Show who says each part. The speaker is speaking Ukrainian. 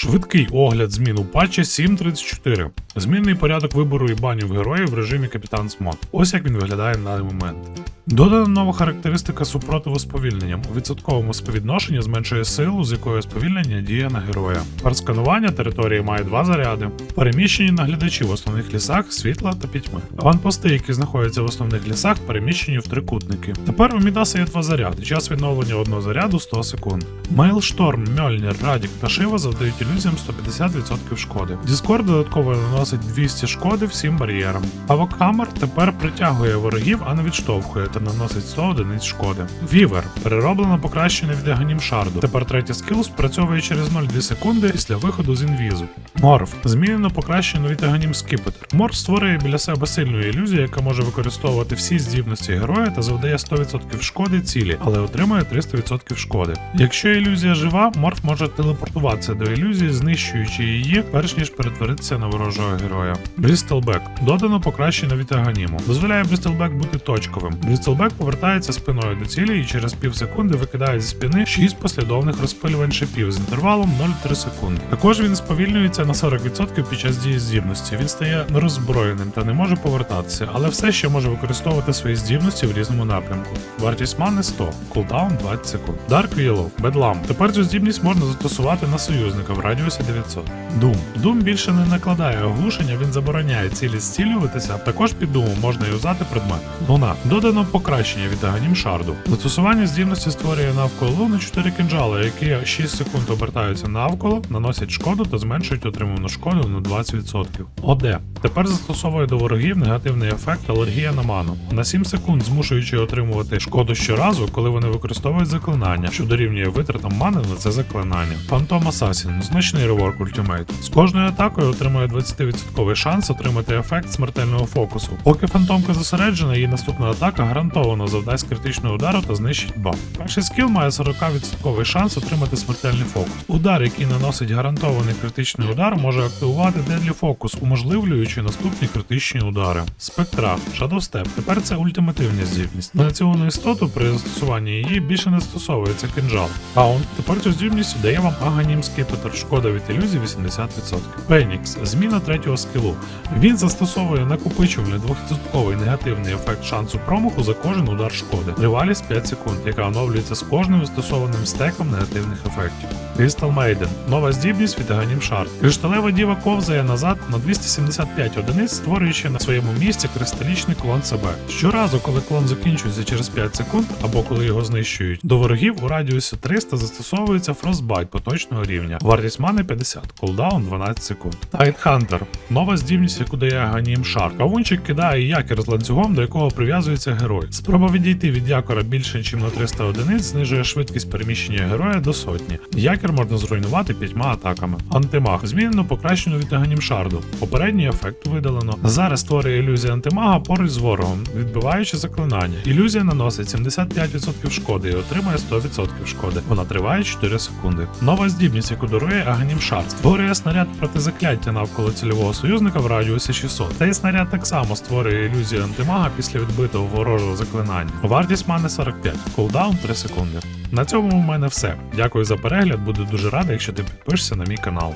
Speaker 1: Швидкий огляд змін у патчі 7.34. Змінний порядок вибору і банів героїв в режимі Капітан Смот. Ось як він виглядає на даний момент. Додана нова характеристика супротиву сповільненням. У відсотковому співвідношенні зменшує силу, з якою сповільнення діє на героя. Парсканування території має два заряди. Переміщені наглядачі в основних лісах світла та пітьми. Аванпости, які знаходяться в основних лісах, переміщені в трикутники. Тепер у Мідаса є два заряди. Час відновлення одного заряду 100 секунд. Мейл Шторм, Мьольнір, Радік та Шива завдають ілюзіям 150% шкоди. Діскорд додатково наносить 200 шкоди всім бар'єрам. Авокхаммер тепер притягує ворогів, а не відштовхує та наносить 100 одиниць шкоди. Вівер перероблено покращення від Аганім Шарду. Тепер третій скіл спрацьовує через 0,2 секунди після виходу з інвізу. Морф змінено покращено від Аганім Скіпетр. Морф створює біля себе сильну ілюзію, яка може використовувати всі здібності героя та завдає 100% шкоди цілі, але отримує 300% шкоди. Якщо ілюзія жива, морф може телепортуватися до ілюзії, знищуючи її, перш ніж перетворитися на ворожого героя. Брістелбек додано покращено від Аганіму. Дозволяє Брістелбек бути точковим. Брістелбек повертається спиною до цілі і через пів секунди викидає зі спини 6 послідовних розпилювань шипів з інтервалом 0,3 секунди. Також він сповільнюється на 40% під час дії здібності. Він стає нероззброєним та не може повертатися, але все ще може використовувати свої здібності в різному напрямку. Вартість мани 100, кулдаун 20 секунд. Dark Willow, Бедлам. Тепер цю здібність можна застосувати на союзника в радіусі 900. Doom. Doom більше не накладає оглушення, він забороняє цілі зцілюватися, а також під Doom можна юзати предмет. Луна. Додано покращення від Аганім Шарду. Застосування здібності створює навколо луни 4 кинджали, які 6 секунд обертаються навколо, наносять шкоду та зменшують отриману шкоду на 20%. ОД. Тепер застосовує до ворогів негативний ефект алергія на ману. На 7 секунд змушуючи отримувати шкоду щоразу, коли вони використовують заклинання, що дорівнює витратам мани на це заклинання. Фантом Асасін значний реворк ультимейт. З кожною атакою отримує 20% шанс отримати ефект смертельного фокусу. Поки фантомка зосереджена, її наступна атака гарантовано завдасть критичного удару та знищить баф. Перший скіл має 40% шанс отримати смертельний фокус. Удар, який наносить гарантований критичний удар, може активувати дедлі фокус, уможливлюючи наступні критичні удари. Спектра, Shadow Step. Тепер це ультимативна здібність. На істоту при застосуванні її більше не застосовується кинжал. Каунт. Тепер цю здібність дає вам аганімський Петр шкода від ілюзії 80%. Фенікс. Зміна третього скілу. Він застосовує накопичувальний 2% негативний ефект шансу промаху за кожен удар шкоди. Тривалість 5 секунд, яка оновлюється з кожним застосованим стеком негативних ефектів. Crystal Maiden. Нова здібність від Аганім Шард. Кришталева діва ковзає назад на 275 одиниць, створюючи на своєму місці кристалічний клон себе. Щоразу, коли клон закінчується через 5 секунд, або коли його знищують, до ворогів у радіусі 300 застосовується Frostbite поточного рівня. Вартість мани 50, кулдаун 12 секунд. Тайтхантер. Нова здібність, яку дає Аганім Шар. Кавунчик кидає якір з ланцюгом, до якого прив'язується герой. Спроба відійти від якора більше, ніж на 300 одиниць, знижує швидкість переміщення героя до сотні. Якір можна зруйнувати п'ятьма атаками. Антимаг змінено покращено від Аганім Шарду. Попередній ефект видалено. Зараз створює ілюзія антимага поруч з ворогом, відбиваючи заклинання. Ілюзія наносить 75% шкоди і отримує 100% шкоди. Вона триває 4 секунди. Нова здібність, яку дарує Аганім Шард, створює снаряд протизакляття навколо цільового союзника в радіусі 600. Цей снаряд так само створює ілюзію антимага після відбитого ворожого заклинання. Вартість мани 45, кулдаун 3 секунди. На цьому у мене все. Дякую за перегляд, буду дуже радий, якщо ти підпишешся на мій канал.